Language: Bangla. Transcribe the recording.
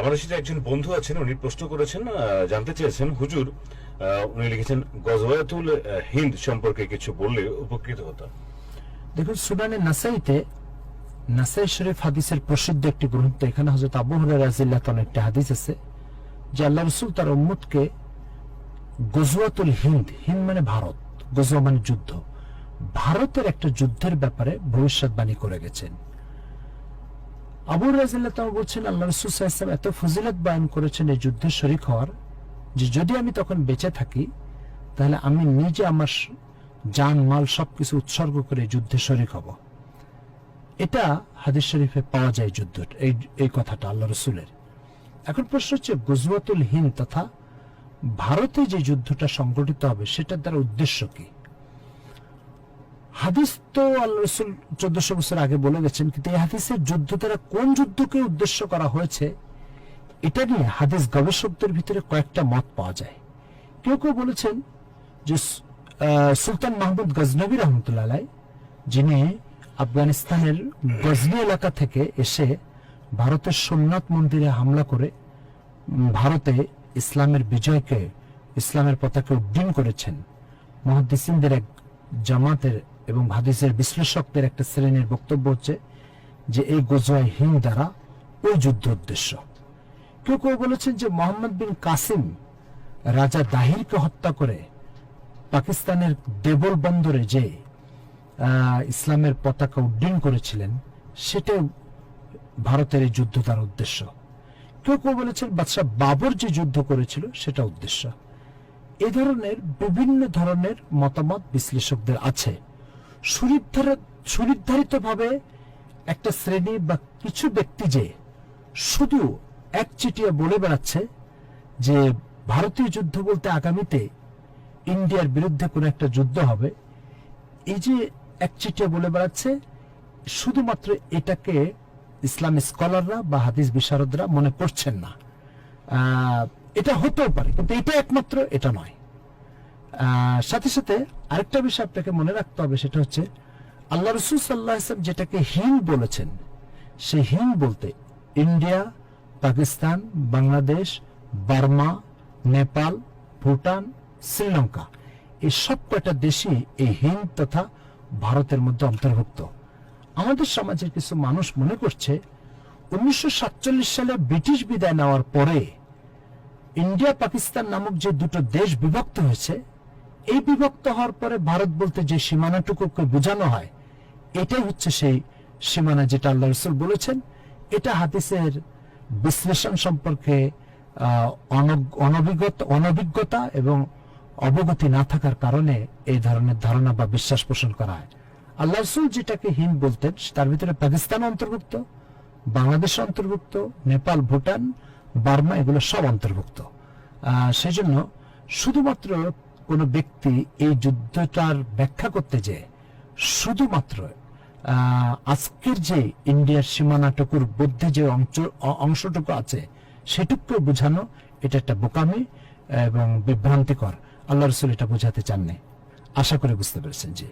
আমার সাথে একজন বন্ধু আছেন, উনি প্রশ্ন করেছেন জানতে চেয়েছেন, হুজুর উনি লিখেছেন, গজওয়াতুল হিন্দ সম্পর্কে কিছু বললে উপকৃত হতাম। দেখুন, সুনানে নাসাইতে, নাসাই শরীফ হাদিসের প্রসিদ্ধ একটি গ্রন্থ, এখানে হজরত আবু হুরাইরাজিল্লাহ তাআলা একটি হাদিস আছে, যে আল্লাহ রসুল তার উম্মতকে গজওয়াতুল হিন্দ হিন্দ মানে ভারত, গজওয়া মানে যুদ্ধ, ভারতের একটা যুদ্ধের ব্যাপারে ভবিষ্যৎবাণী করে গেছেন। আবু রাজিল্লাহ তাআলা বলছেন, আল্লাহ রসুল সাল্লাল্লাহু এত ফজিলত বায়ন করেছেন এই যুদ্ধে শরিক হওয়ার যে যদি আমি তখন বেঁচে থাকি, তাহলে আমি নিজে আমার জান, মাল সবকিছু উৎসর্গ করে যুদ্ধে শরিক হব। এটা হাদিস শরীফে পাওয়া যায় যুদ্ধ, এই এই কথাটা আল্লাহ রসুলের। এখন প্রশ্ন হচ্ছে গুজরাতুল হিন্দ তথা ভারতে যে যুদ্ধটা সংগঠিত হবে, সেটার দ্বারা উদ্দেশ্য কি? হাদিস তো আল্লাহ চোদ্দশো বছর আগে বলে গেছেন, কিন্তু এই হাদিসের যুদ্ধ দ্বারা কোন যুদ্ধকে উদ্দেশ্য করা হয়েছে, এটা নিয়ে হাদিস গবেষকদের ভিতরে কয়েকটা মত পাওয়া যায়। কেউ কেউ বলেছেন যে সুলতান মাহমুদ গজনবী রহমতুল্লাহ যিনি আফগানিস্তানের গজনি এলাকা থেকে এসে ভারতের সোমনাথ মন্দিরে হামলা করে ভারতে ইসলামের বিজয়কে, ইসলামের পতাকা উড্ডীন করেছেন। মহাদিসিনদের এক জামাতের এবং হাদিসের বিশ্লেষকদের একটা শ্রেণির বক্তব্য হচ্ছে যে এই গোজওয়াই হিন্দ দ্বারা ওই যুদ্ধ উদ্দেশ্য। কেউ কেউ বলেছেন যে মোহাম্মদ বিন কাসিম রাজা দাহিরকে হত্যা করে পাকিস্তানের দেবল বন্দরে যে ইসলামের পতাকা উড্ডীন করেছিলেন, সেটাও ভারতের এই যুদ্ধ তার উদ্দেশ্য। কেউ কেউ বলেছেন বাদশাহ বাবর যে যুদ্ধ করেছিল, সেটা উদ্দেশ্য। এ ধরনের বিভিন্ন ধরনের মতামত বিশ্লেষকদের আছে। সুনির্ধারিত ভাবে একটা শ্রেণি বা কিছু ব্যক্তি যে শুধু একচেটিয়া বলে বেড়াচ্ছে যে ভারতীয় যুদ্ধ বলতে আগামীতে ইন্ডিয়ার বিরুদ্ধে কোনো একটা যুদ্ধ হবে, এই যে একচেটিয়া বলে বেড়াচ্ছে, শুধুমাত্র এটাকে ইসলাম স্কলাররা বা হাদিস বিশারদরা মনে করছেন না। এটা হতেও পারে, কিন্তু এটা একমাত্র, এটা নয়। সাথে সাথে আরেকটা বিষয় আপনাকে মনে রাখতে হবে, সেটা হচ্ছে আল্লাহ রসুল সাল্লাহ ইসলাম যেটাকে হিন বলেছেন সেই হিন বলতে ইন্ডিয়া, পাকিস্তান, বাংলাদেশ, বার্মা, নেপাল, ভুটান, শ্রীলঙ্কা, এই সব কয়টা দেশই এই হিন্দ তথা ভারতের মধ্যে অন্তর্ভুক্ত। আমাদের সমাজের কিছু মানুষ মনে করছে, উনিশশো সাতচল্লিশ সালে ব্রিটিশ বিদায় নেওয়ার পরে ইন্ডিয়া পাকিস্তান নামক যে দুটো দেশ বিভক্ত হয়েছে এই বিভক্ত হওয়ার পরে ভারত বলতে যে সীমানাটুকুকে বোঝানো হয় এটাই হচ্ছে সেই সীমানা যেটা আল্লাহ রসুল বলেছেন। এটা হাদিসের বিশ্লেষণ সম্পর্কে অনভিজ্ঞতা এবং অবগতি না থাকার কারণে এই ধরনের ধারণা বা বিশ্বাস পোষণ করা হয়। আল্লাহ রসুল যেটাকে হিন্দ বলতেন তার ভিতরে পাকিস্তান অন্তর্ভুক্ত বাংলাদেশ অন্তর্ভুক্ত নেপাল ভুটান বার্মা এগুলো সব অন্তর্ভুক্ত। আহ, সেজন্য শুধুমাত্র কোনো ব্যক্তি এই যুদ্ধটার ব্যাখ্যা করতে যে শুধুমাত্র আজকের যে ইন্ডিয়ার সীমানাটুকুর বুদ্ধি যে অংশ অংশটুকু আছে, সেটুকু বোঝানো এটা একটা বোকামি এবং বিভ্রান্তিকর। আল্লাহ রসুল এটা বোঝাতে চাননি। আশা করে বুঝতে পেরেছেন, জি।